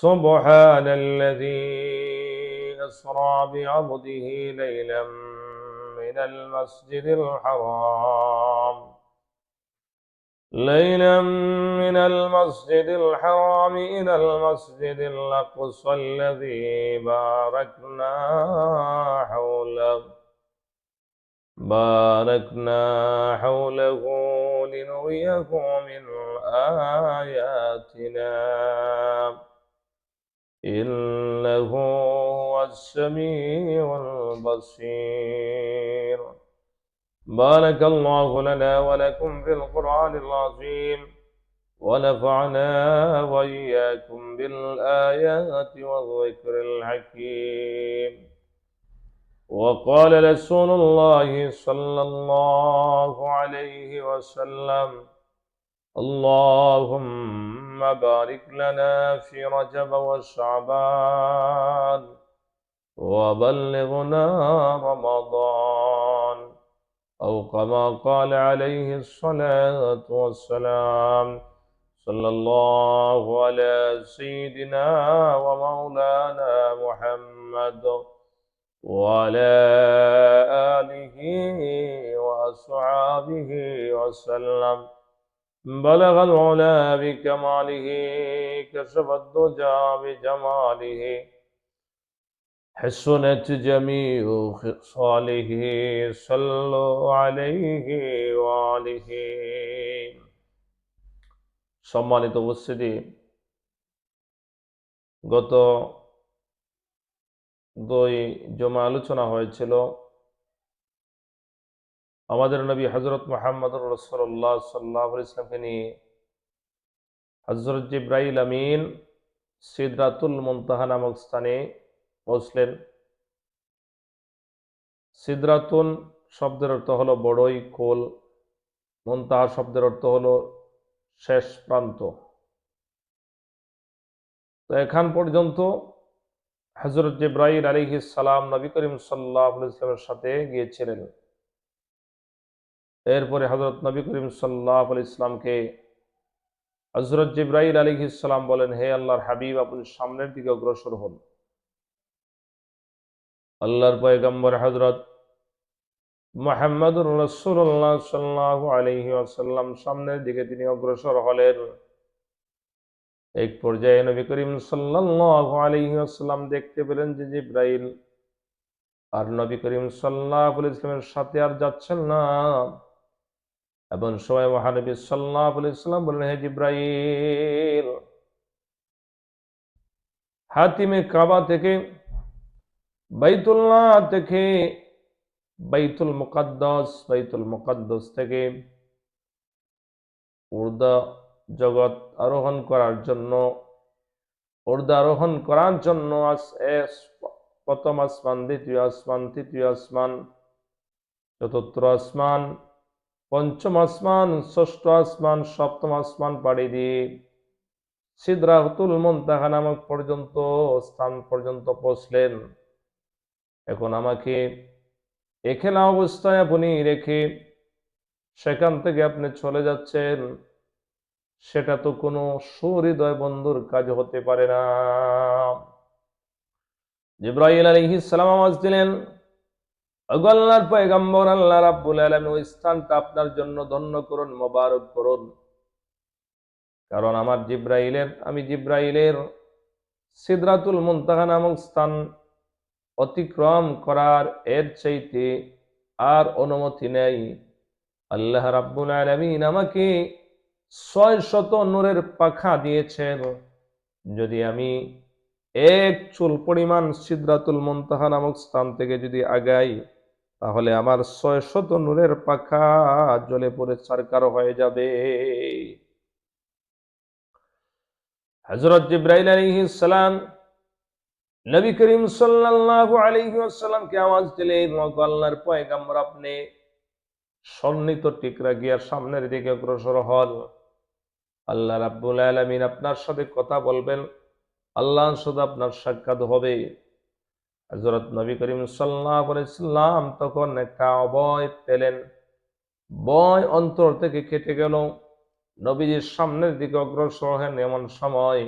سبحان الذي أسرى بعبده ليلا من المسجد الحرام. ليلا من المسجد الحرام إلى المسجد الأقصى الذي باركنا حوله. باركنا حوله لنريه من آياتنا. إنه هو السميع البصير. بارك الله لنا ولكم في القرآن العظيم ونفعنا وإياكم بالآيات والذكر الحكيم. وقال رسول الله صلى الله عليه وسلم اللهم بارك لنا في رجب وشعبان وبلغنا رمضان أو كما قال عليه الصلاة والسلام صلى الله على سيدنا ومولانا محمد وعلى آله وأصحابه وسلم بلغ العلا بكماله كشف الدجى بجماله حسنت جميع خصاله صلوا عليه وآله সম্মানিত উপস্থিতি গত দুই জমা আলোচনা হয়েছিল আমাদের নবী হজরত মোহাম্মদ রসল্লাহ সাল্লাহ ইসলামকে নিয়ে হজরত জিব্রাইল আমিন সিদরাতুল মুনতাহা নামক স্থানে পৌঁছলেন। সিদরাতুন শব্দের অর্থ হলো বড়ই কোল মুনতাহা শব্দের অর্থ হলো শেষ প্রান্ত। তো এখান পর্যন্ত হজরত জিব্রাইল আলী সালাম নবী করিম সাল্লাহ ইসলামের সাথে গিয়েছিলেন। এরপরে হজরত নবী করিম সাল্লাহ আলি ইসলামকে হজরত জিব্রাইল আলী ইসলাম বলেন, হে আল্লাহর হাবিব, আপনি সামনের দিকে অগ্রসর হন। আল্লাহর পয়গম্বর হজরত মোহাম্মদুর রসুল্লাহ সাল্লাহ আলহি আসাল্লাম সামনের দিকে তিনি অগ্রসর হলেন। এক পর্যায়ে নবী করিম সাল্লাহ আলহি আসাল্লাম দেখতে পেলেন যে জিব্রাইল আর নবী করিম সাল্লাহ ইসলামের সাথে আর যাচ্ছেন না। এবং সময় মহানবী সাল্লাহ ইসলাম বললেন, হে জিব্রাইল, হাতিমে কাবা থেকে, বাইতুল্লাহ থেকে, বাইতুল মুকাদ্দাস বাইতুল মুকাদ্দাস থেকে উর্দা জগৎ আরোহণ করার জন্য, উর্দা আরোহণ করার জন্য প্রথম আসমান, দ্বিতীয় আসমান, তৃতীয় আসমান, চতুর্থ আসমান পঞ্চম আসমান ষষ্ঠ আসমান সপ্তম আসমান পাড়ি দিয়ে সিদ্রাহতুল মন্তাহা নামক পর্যন্ত, স্থান পর্যন্ত পৌঁছলেন। এখন আমাকে এখেলা অবস্থায় আপনি রেখে সেখান থেকে আপনি চলে যাচ্ছেন, সেটা তো কোনো সুহৃদয় বন্ধুর কাজ হতে পারে না। জিব্রাহিল আলাইহিস সালাম আওয়াজ দিলেন আল্লাহর পয়গম্বর, আল্লাহ রাব্বুল ওই স্থানটা আপনার জন্য ধন্য করুন, মোবারক করুন। কারণ আমার জিব্রাইলের, আমি জিব্রাইলের সিদরাতুল মুনতাহা নামক স্থান অতিক্রম করার এর চাইতে আর অনুমতি নেই। আল্লাহ রাব্বুল আলামিন আমাকে ছয় শত নূরের পাখা দিয়েছেন। যদি আমি এক চুল পরিমাণ সিদ্রাতুল মুনতাহা নামক স্থান থেকে যদি আগাই তাহলে আমার ছয় শত নূরের পাখা জলে পড়ে সারকার হয়ে যাবে। হজরত জিব্রাইল আলাইহিস সালাম নবী করিম সাল্লাল্লাহু আলাইহি আওয়াজ দিলেন ওগো আল্লাহর পয়গম্বর, আপনি সন্নিত টিকরা গিয়ার সামনের দিকে অগ্রসর হল আল্লাহ রাব্বুল আলামিন আপনার সাথে কথা বলবেন। আল্লাহর সাথে আপনার সাক্ষাৎ হবে। হজরত নবী করিম সাল্লাহ আলাইহি সাল্লাম তখন একটা অবয় পেলেন। বয় অন্তর থেকে কেটে গেল। নবীজির সামনের দিকে অগ্রসর হেন এমন সময়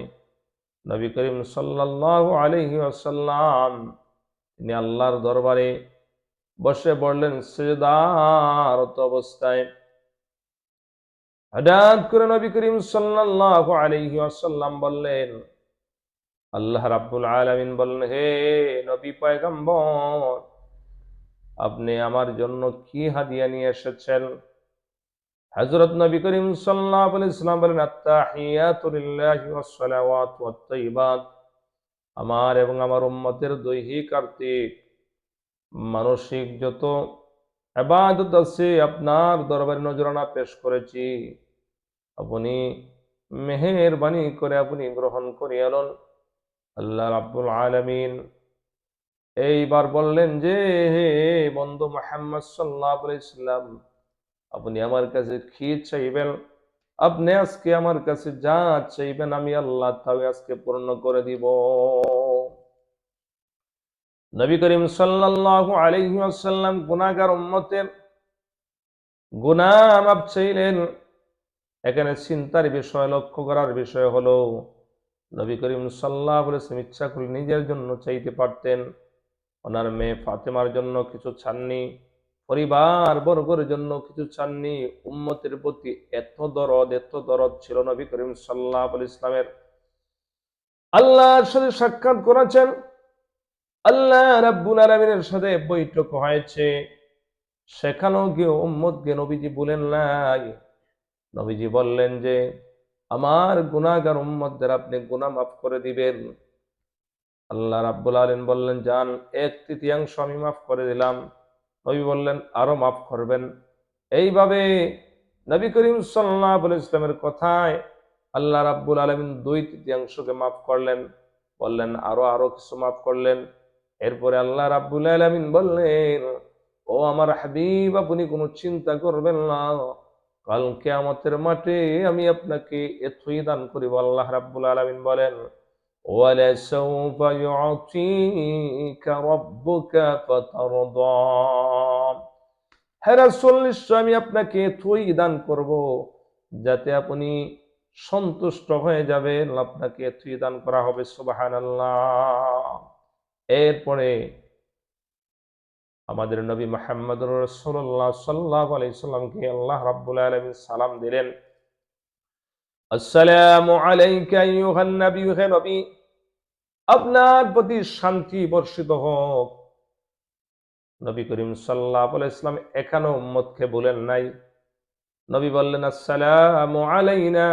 নবী করিম সাল্লাল্লাহু আলাইহি ওয়াসাল্লাম তিনি আল্লাহর দরবারে বসে পড়লেন সেজদারত অবস্থায়। হঠাৎ করে নবী করিম সাল্লাল্লাহু আলাইহি ওয়াসাল্লাম বললেন আল্লাহ রাব্বুল আলামিন বললেন, হে নবী পয়গম্বর, আপনি আমার জন্য কি হাদিয়া নিয়ে এসেছেন? হযরত নবী করিম ওয়াসাল্লাম বলেন আমার এবং আমার উম্মতের দৈহিক আর্থিক মানসিক যত আবাদত আছে, আপনার দরবারে নজরানা পেশ করেছি। আপনি মেহেরবানি করে আপনি গ্রহণ করিয়ালন আল্লাহ রাব্বুল আলামিন এইবার বললেন যে, হে বন্ধু মোহাম্মদ আলাইহি আপনি আমার কাছে কি চাইবেন। আপনি আজকে আমার কাছে যা চাইবেন আমি আল্লাহ তাও আজকে পূর্ণ করে দিব। নবী করিম সাল্লাল্লাহু আলাইহি ওয়াসাল্লাম গুনাহগার উম্মতের গুনাহ মাপ চাইলেন। এখানে চিন্তার বিষয়, লক্ষ্য করার বিষয় হলো নবী করিম সাল্লাহ বলেছেন ইচ্ছা করে নিজের জন্য চাইতে পারতেন। ওনার মেয়ে ফাতেমার জন্য কিছু চাননি পরিবার বর্গের জন্য কিছু চাননি উম্মতের প্রতি এত দরদ এত দরদ ছিল নবী করিম সাল্লাহ ইসলামের আল্লাহর সাথে সাক্ষাৎ করেছেন। আল্লাহ রাব্বুল আলমিনের সাথে বৈঠক হয়েছে। সেখানেও গিয়ে উম্মত গিয়ে নবীজি বলেন নাই নবীজি বললেন যে আমার গুনাহগার উম্মতদের আপনি গুনাহ মাফ করে দিবেন। আল্লাহ রাব্বুল আলামিন বললেন যান এক তৃতীয়াংশ আমি মাফ করে দিলাম। নবী বললেন, আরও মাফ করবেন। এইভাবে নবী করিম আলাইহি ইসলামের কথায় আল্লাহ রাব্বুল আলামিন দুই তৃতীয়াংশকে মাফ করলেন, বললেন, আরও আরও কিছু মাফ করলেন। এরপরে আল্লাহ রাব্বুল আলামিন বললেন, ও আমার হাবিব, আপনি কোনো চিন্তা করবেন না। কাল কেয়ামতের মাঠে আমি আপনাকে এতই দান করিব আল্লাহ রাব্বুল আলামিন বলেন ولسوف يعطيك ربك فترضى হ্যাঁ রাসূল নিশ্চয় আমি আপনাকে এতই দান করব যাতে আপনি সন্তুষ্ট হয়ে যাবেন আপনাকে এতই দান করা হবে সুবহানাল্লাহ এরপরে আমাদের নবী মোহাম্মদ রসুল্লাহ সাল্লাহ আলাইসাল্লামকে আল্লাহ রাব্বুল আলমিন সালাম দিলেন। আসসালামু আলাইকা আইয়ুহান নবী, হে নবী, আপনার প্রতি শান্তি বর্ষিত হোক। নবী করিম সাল্লাহ ইসলাম এখানে উম্মতকে বলেন নাই। নবী বললেন, আসসালামু আলাইনা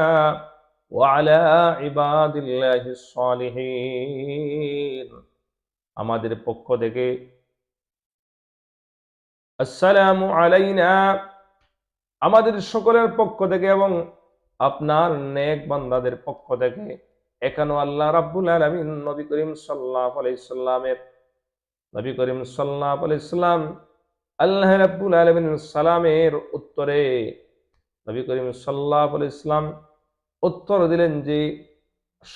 ওয়ালা ইবাদিল্লাহিস সালিহিন। আমাদের পক্ষ থেকে আসসালামু আলাইনা। আমাদের সকলের পক্ষ থেকে এবং আপনার নেক বান্দাদের পক্ষ থেকে এখানেও আল্লাহ রাব্বুল আলামিন নবী করিম সাল্লাল্লাহু আলাইহি সাল্লামের নবী করিম সাল্লাল্লাহু আলাইহি সাল্লাম আল্লাহ রাব্বুল আলামিন সালামের উত্তরে নবী করিম সাল্লাল্লাহু আলাইহি সাল্লাম উত্তর দিলেন যে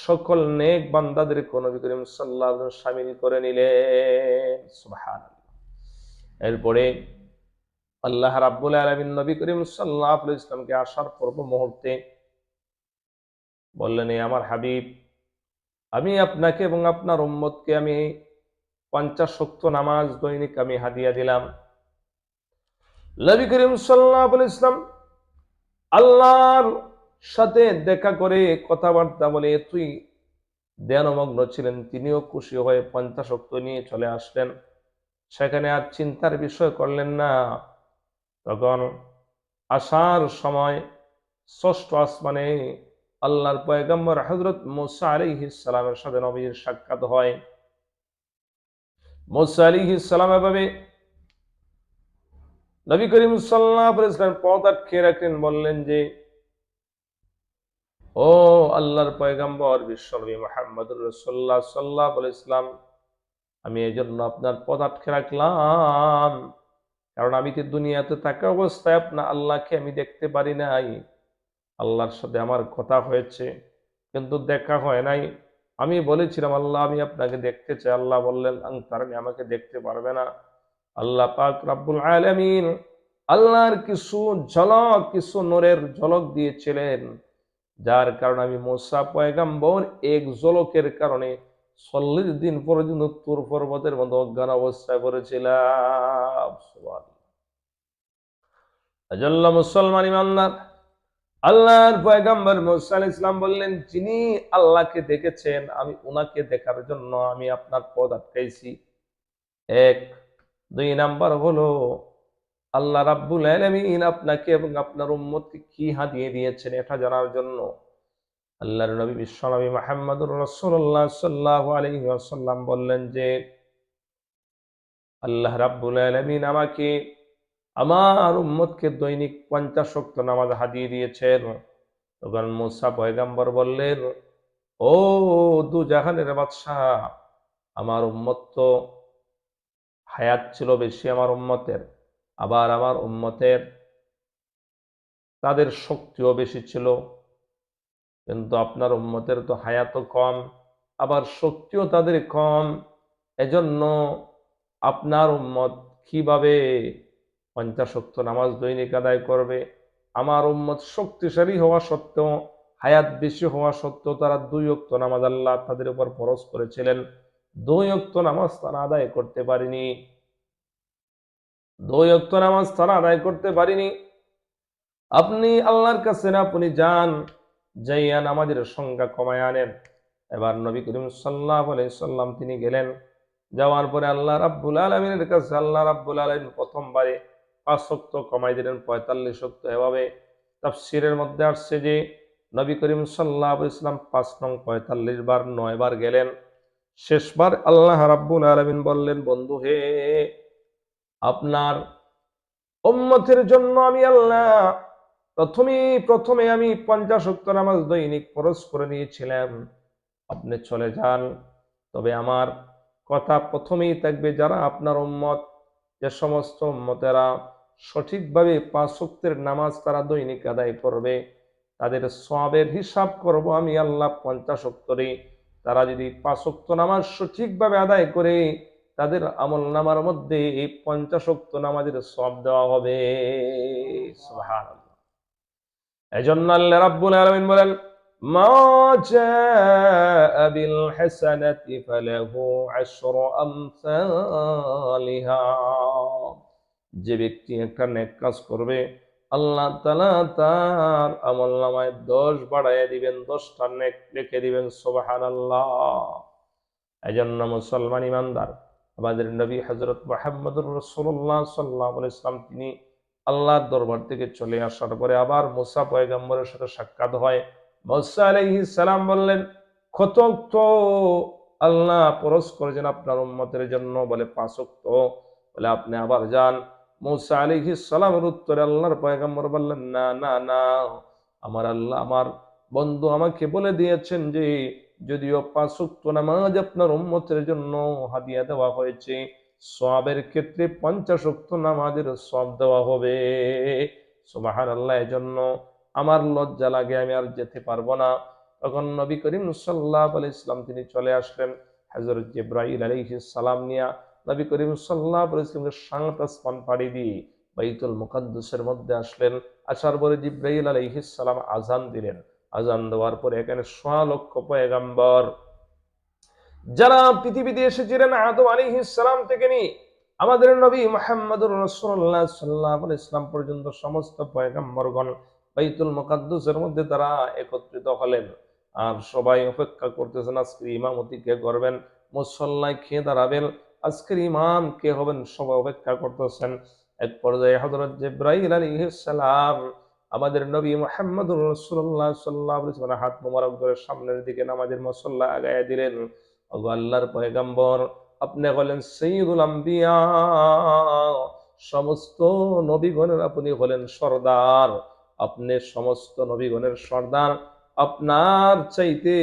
সকল নেক বান্দাদের কোন নবী করিম সাল্লাল্লাহু আলাইহি ওয়াসাল্লাম শামিল করে নিলেন। সুবহানাল্লাহ। এরপরে আল্লাহ রাব্বুল আলামিন নবী করিম আলাইহি ইসলামকে আসার পূর্ব মুহূর্তে বললেন এই আমার হাবিব, আমি আপনাকে এবং আপনার উম্মতকে আমি পঞ্চাশ শক্ত নামাজ, দৈনিক আমি হাদিয়া দিলাম। নবী করিম আলাইহি ইসলাম আল্লাহর সাথে দেখা করে কথাবার্তা বলে তুই ধ্যানমগ্ন ছিলেন, তিনিও খুশি হয়ে পঞ্চাশ শক্ত নিয়ে চলে আসলেন। সেখানে আর চিন্তার বিষয় করলেন না। তখন আসার সময় ষষ্ঠ আসমানে আল্লাহর পয়গম্বর হজরত মুসা আলিহিস সালামের সাথে নবীর সাক্ষাৎ হয়। মুসা আলিহিস সালাম এভাবে নবী করিম সাল্লাহ ইসলাম পথ আটকে রাখলেন, বললেন যে, ও আল্লাহর পয়গাম্বর, বিশ্বনবী মোহাম্মদুর রসুল্লাহ সাল্লাহ ইসলাম আমি এই জন্য আপনার পদ আটকে রাখলাম। কারণ আমি তো দুনিয়াতে থাকা অবস্থায় আপনার আল্লাহকে আমি দেখতে পারি নাই। আল্লাহর সাথে আমার কথা হয়েছে, কিন্তু দেখা হয় নাই। আমি বলেছিলাম, আল্লাহ, আমি আপনাকে দেখতে চাই। আল্লাহ বললেন তারনি আমাকে দেখতে পারবে না? আল্লাহ পাক রাব্বুল আলামিন আল্লাহর কিছু ঝলক, কিছু নূরের ঝলক দিয়েছিলেন। যার কারণে আমি মোসা পয়গাম্বর এক ঝলকের কারণে চল্লিশ দিন পর্যন্ত তুর পর্বতের মতো অজ্ঞান অবস্থায় পড়েছিলাম। মুসলমান ইমানদার, আল্লাহর পয়গাম্বর মুসা আলাইহিস ইসলাম বললেন, যিনি আল্লাহকে দেখেছেন, আমি উনাকে দেখার জন্য আমি আপনার পদ আটকাইছি। এক। দুই নাম্বার হলো, আল্লাহ রাব্বুল আলামিন আপনাকে এবং আপনার উম্মতকে কি হাদিয়ে দিয়েছেন এটা জানার জন্য? আল্লাহর নবী বিশ্বনবী মাহমুদুর রাসূলুল্লাহ সাল্লাল্লাহু আলাইহি ওয়াসাল্লাম বললেন যে, আল্লাহ রাব্বুল আলামিন আমাকে, আমার উম্মতকে দৈনিক পঞ্চাশ শক্ত নামাজ হাদিয়ে দিয়েছেন। তখন মুসা পয়গাম্বর বললেন, ও দু জাহানের বাদশাহ, আমার উম্মত তো হায়াত ছিল বেশি আমার উম্মতের, আবার আমার উম্মতের তাদের শক্তিও বেশি ছিল। কিন্তু আপনার উম্মতের তো হায়াত কম, আবার শক্তিও তাদের কম। এজন্য আপনার উম্মত কীভাবে পঞ্চাশক্ত নামাজ দৈনিক আদায় করবে? আমার উম্মত শক্তিশালী হওয়া সত্ত্বেও, হায়াত বেশি হওয়া সত্ত্বেও তারা দুই অক্ত নামাজ আল্লাহ তাদের উপর ফরজ করেছিলেন। দুই অক্ত নামাজ তারা আদায় করতে পারেনি। দুই অক্ত নামাজ তারা আদায় করতে পারিনি। আপনি আল্লাহর কাছে না, আপনি যান। যাইয়া নামাজের সংখ্যা কমায় আনেন। এবার নবী করিম সাল্লাহ সাল্লাম তিনি গেলেন। যাওয়ার পরে আল্লাহ রাব্বুল আলমিনের কাছে আল্লাহ রাব্বুল আলমিন প্রথমবারে পাঁচ শক্ত কমাই দিলেন পঁয়তাল্লিশ শক্ত এভাবে। তাফসিরের মধ্যে আসছে যে, নবী করিম সাল্লাহ ইসলাম পাঁচ নং পঁয়তাল্লিশ বার নয় বার গেলেন। শেষবার আল্লাহ রাব্বুল আলমিন বললেন, বন্ধু হে, আপনার উম্মতের জন্য আমি আল্লাহ প্রথমে প্রথমে আমি পঞ্চাশ উত্তর নামাজ দৈনিক খরচ করে নিয়েছিলাম। আপনি চলে যান। তবে আমার কথা প্রথমেই থাকবে, যারা আপনার উম্মত, যে সমস্ত উম্মতেরা সঠিকভাবে পাঁচ শক্তের নামাজ তারা দৈনিক আদায় করবে, তাদের সবের হিসাব করব আমি আল্লাহ পঞ্চাশ উত্তরে তারা যদি পাঁচ শক্ত নামাজ সঠিকভাবে আদায় করে, তাদের আমল নামার মধ্যে এই পঞ্চাশক্ত নামাজের সব দেওয়া হবে। এজন্য আল্লাহ রাব্বুল আলামিন বলেন, মা জাআ বিল হাসানাতি ফালাহু আশরু আমসালিহা। যে ব্যক্তি একটা নেক কাজ করবে, আল্লাহ তাআলা তার আমল নামায় দশ বাড়াইয়া দিবেন, দশটা নেক লিখে দিবেন, সুবহানাল্লাহ। এজন্য মুসলমান ইমানদার। আমাদের নবী হজরত মাহমুদুর রসুল্লাহ সাল্লাহ ইসলাম তিনি আল্লাহর দরবার থেকে চলে আসার পরে আবার মোসা পয়গম্বরের সাথে সাক্ষাৎ হয়। মোসা আলহি সালাম বললেন তো আল্লাহ পরশ করেছেন আপনার উম্মতের জন্য। বলে, পাঁচক্ত। বলে, আপনি আবার যান। মৌসা আলিহি সালামের উত্তরে আল্লাহর পয়গম্বর বললেন, না না না। আমার আল্লাহ, আমার বন্ধু আমাকে বলে দিয়েছেন যে, যদিও পাঁচক্ত নামাজ আপনার উম্মতের জন্য হাদিয়া দেওয়া হয়েছে সবের ক্ষেত্রে পঞ্চাশক্ত নামাজের সব দেওয়া হবে। সুবাহান আল্লাহ জন্য আমার লজ্জা লাগে, আমি আর যেতে পারব না। তখন নবী করিম সাল্লাহ আলি ইসলাম তিনি চলে আসলেন হাজরত জিব্রাহিল আলী সালাম নিয়া। নবী করিম সাল্লাহ আলি ইসলামকে সাংত আসমান পাড়ি দিয়ে বাইতুল মুকাদ্দুসের মধ্যে আসলেন। আসার পরে জিব্রাহিল আলাইহিস সালাম আজান দিলেন। আজান দেওয়ার পরে এখানে সোয়া লক্ষ পয়গাম্বর যারা পৃথিবীতে এসেছিলেন আদম আলী ইসলাম থেকে নিয়ে, আমাদের নবী মোহাম্মদুর রসুল্লাহ সাল্লাহ ইসলাম পর্যন্ত সমস্ত পয়গাম্বরগণ বাইতুল মোকাদ্দুসের মধ্যে তারা একত্রিত হলেন। আর সবাই অপেক্ষা করতেছেন, আজকের ইমামতি কে করবেন? মুসল্লায় খেয়ে দাঁড়াবেন? আজকের ইমাম কে হবেন? সবাই অপেক্ষা করতেছেন। এক পর্যায়ে হজরত জিব্রাইল আলী সালাম আমাদের নবী মোহাম্মদুর রসুল্লাহ সাল্লাহ হাত মোবারক ধরে সামনের দিকে নামাজের মসল্লা আগায় দিলেন। আল্লাহর পয়গাম্বর, আপনি হলেন সঈদুল আম্বিয়া। সমস্ত নবীগণের আপনি হলেন সর্দার। আপনি সমস্ত নবীগণের সর্দার। আপনার চাইতে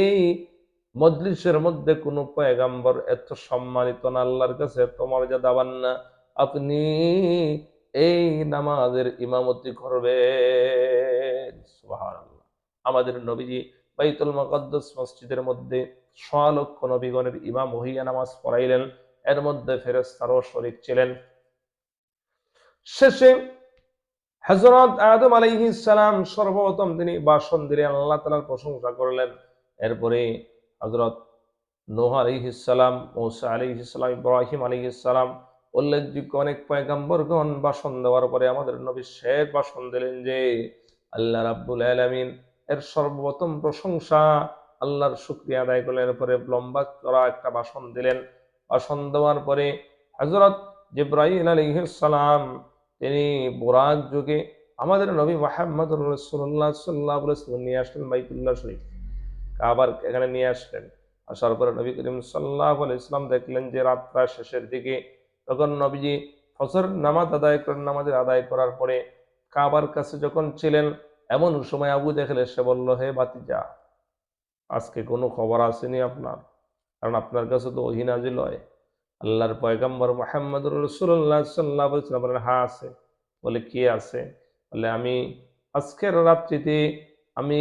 এই মজলিসের মধ্যে কোনো পয়গাম্বর এত সম্মানিত না, আল্লাহর কাছে এত মর্যাদাবান না। আপনি এই নামাজের ইমামতি করবে আমাদের নবীজি বাইতুল মুকদ্দাস মসজিদের মধ্যে সোয়া নবীগণের ইমাম হইয়া নামাজ পড়াইলেন। এর মধ্যে ফেরেস্তারও শরীক ছিলেন। শেষে হজরত আদম আলাইহিস সালাম সর্বপ্রথম তিনি ভাষণ দিলেন আল্লাহ তাআলার প্রশংসা করলেন। এরপরে হজরত নোহ আলাইহিস সালাম, মৌসা আলাইহিস সালাম, ইব্রাহিম আলাইহিস সালাম উল্লেখযোগ্য অনেক পয়গাম্বরগণ ভাষণ দেওয়ার পরে আমাদের নবী শেষ বাসন দিলেন যে, আল্লাহ রাব্বুল আলামিন, এর সর্বপ্রথম প্রশংসা আল্লাহর শুক্রিয়া আদায় করলেন। এরপরে লম্বা চড়া একটা ভাষণ দিলেন। বাসন দেওয়ার পরে হজরত জিব্রাহিম আলাইহিস সালাম, তিনি বোরাক যুগে আমাদের নবী মোহাম্মদ রসুল্লাহ সাল্লাহ নিয়ে আসলেন বাইতুল্লাহ শরীফ। কাবার এখানে নিয়ে আসলেন। আসার পরে নবী করিম সাল্লাহ ইসলাম দেখলেন যে রাত প্রায় শেষের দিকে। তখন নবীজি ফসর নামাজ আদায় করেন। নামাজের আদায় করার পরে কাবার কাছে যখন ছিলেন, এমন সময় আবু দেখলে সে বলল, হে বাতিজা আজকে কোনো খবর আসেনি আপনার? কারণ আপনার কাছে তো ওহিনাজিল হয়। আল্লাহর পয়গাম্বর মোহাম্মদ রসুল্লাহ সাল্লাহ ইসলাম বলেন হ্যাঁ আছে। বলে, কি আছে? বলে, আমি আজকের রাত্রিতে আমি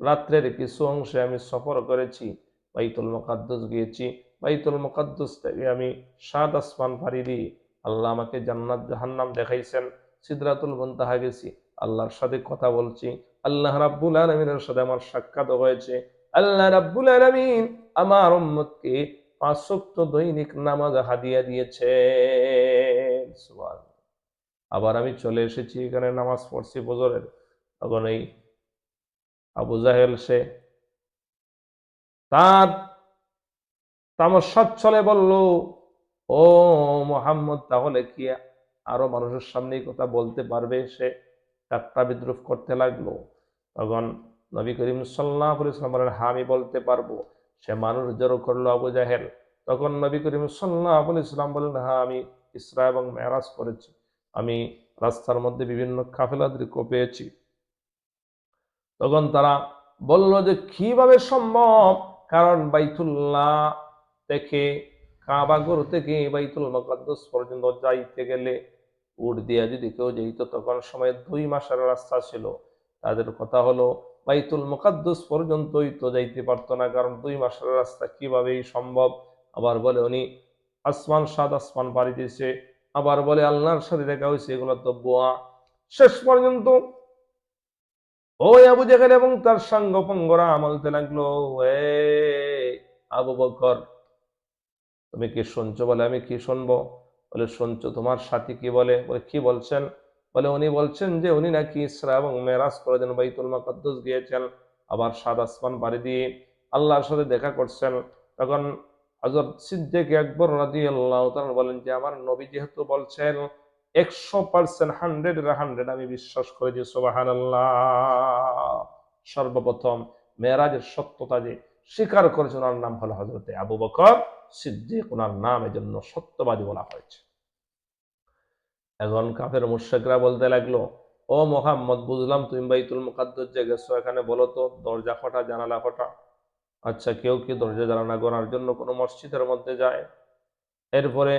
রাত্রের কিছু অংশে আমি সফর করেছি, বাইতুল মোকাদ্দস গিয়েছি। বাইতুল মোকাদ্দস থেকে আমি সাত আসমান পাড়ি দিই আল্লাহ আমাকে জান্নাত জাহান্নাম দেখাইছেন, সিদরাতুল বন্তাহা গেছি। আল্লাহর সাথে কথা বলছি আল্লাহ রাব্বুল আলমিনের সাথে আমার সাক্ষাৎ হয়েছে। আল্লাহ রাব্বুল আলমিন আমার উম্মতকে পাঁচ শক্ত দৈনিক নামাজ হাদিয়া দিয়েছে। আবার আমি চলে এসেছি, এখানে নামাজ পড়ছি বজরের তখন এই আবু জাহেল, সে তার তামসাদ চলে বলল, ও মোহাম্মদ, তাহলে কি আরও মানুষের সামনে কথা বলতে পারবে? সে ঠাট্টা বিদ্রুপ করতে লাগল। তখন নবী করিম সাল্লাহ ইসলাম বলেন হ্যাঁ আমি বলতে পারব। সে মানুষ জড়ো করল আবু জাহেল। তখন নবী করিম সাল্লাহ ইসলাম বলেন হ্যাঁ আমি ইসরা এবং মেরাজ করেছি। আমি রাস্তার মধ্যে বিভিন্ন কাফেলাদেরকে পেয়েছি। তখন তারা বলল যে, কীভাবে সম্ভব? কারণ বাইতুল্লাহ থেকে কাবাগর থেকে বাইতুল মকাদ্দস পর্যন্ত যাইতে গেলে উট দিয়া যদি কেউ যেত তখন সময় দুই মাসের রাস্তা ছিল। তাদের কথা হলো, বাইতুল মুকাদ্দস পর্যন্তই তো যাইতে পারতো না, কারণ দুই মাসের রাস্তা কিভাবেই সম্ভব? আবার বলে উনি, আসমান সাত আসমান পাড়ি দিয়েছে। আবার বলে, আল্লাহর সাথে দেখা হয়েছে, এগুলো তো বোয়া। শেষ পর্যন্ত ওই আবু জেহেল এবং তার সাঙ্গ পঙ্গরা আমলতে লাগল এ আবু বকর, তুমি কি শুনছো? বলে, আমি কি শুনব? বলে, শুনছো তোমার সাথী কি বলে? বলে, কি বলছেন? বলে উনি বলছেন যে উনি নাকি ইসরা এবং মেরাজ করে দেন, বাইতুল মাকাদ্দুস গিয়েছেন, আবার সাদ আসমান বাড়ি দিয়ে আল্লাহর সাথে দেখা করছেন। তখন হজরত সিদ্দিক একবার রাজি আল্লাহ বলেন যে, আমার নবী যেহেতু বলছেন, একশো পার্সেন্ট হান্ড্রেড হান্ড্রেড আমি বিশ্বাস করি যে সোবাহান সর্বপ্রথম মেয়েরাজের সত্যতা যে স্বীকার করেছে ওনার নাম হলো হজরতে আবু বকর সিদ্দিক। ওনার নাম এজন্য সত্যবাদী বলা হয়েছে। এখন কাফের মুর্শেকরা বলতে লাগল, ও মোহাম্মদ, বুঝলাম তুমি বাইতুল মুকাদ্দস যে গেছো, এখানে বলো তো, দরজা ফটা জানালা ফটা আচ্ছা কেউ কি দরজা, জানালা করার জন্য কোনো মসজিদের মধ্যে যায়? এরপরে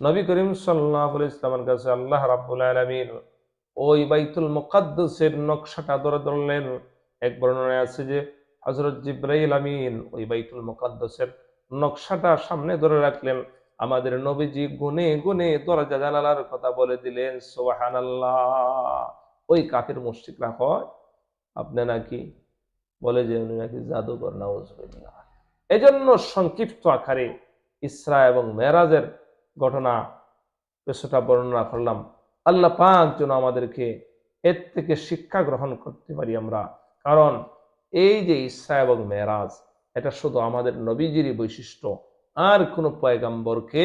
নবী করিম সাল্লাহ ইসলামের কাছে আল্লাহ রাবুল আলমিন ওই বাইতুল মুকাদ্দসের নকশাটা ধরে ধরলেন। এক বর্ণনায় আছে যে হজরত জিব্রাইল আমিন ওই বাইতুল মুকাদ্দসের নকশাটা সামনে ধরে রাখলেন। আমাদের নবীজি গুনে গুনে দরজা জানালার কথা বলে দিলেন সোহান ওই কাফের মুশ্রিকরা হয় আপনি নাকি বলে যে উনি নাকি জাদুকর, নাউজবিল্লাহ। এজন্য সংক্ষিপ্ত আকারে ইসরা এবং মেরাজের ঘটনা কিছুটা বর্ণনা করলাম। আল্লাহ পাক যেন আমাদেরকে এর থেকে শিক্ষা গ্রহণ করতে পারি আমরা। কারণ এই যে ইসরা এবং মেরাজ, এটা শুধু আমাদের নবীজিরই বৈশিষ্ট্য। আর কোনো পয়গাম্বরকে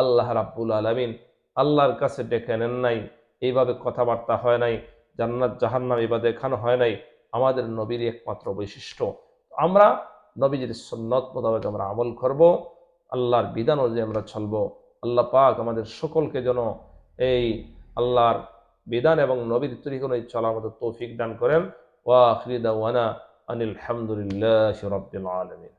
আল্লাহ রাব্বুল আলমিন আল্লাহর কাছে ডেকে নেন নাই। এইভাবে কথাবার্তা হয় নাই, জান্নাত, জাহান্নাম এভাবে দেখানো হয় নাই। আমাদের নবীর একমাত্র বৈশিষ্ট্য। আমরা নবীজির সন্ন্যত মোতাবেক আমরা আমল করব, আল্লাহর বিধান অনুযায়ী আমরা চলবো। আল্লাহ পাক আমাদের সকলকে যেন এই আল্লাহর বিধান এবং নবীর তরিকোনই চলার মতো তৌফিক দান করেন। ওয়া আখিরি ওয়ানা আনিল হামদুলিল্লাহি রাব্বিল আলামিন।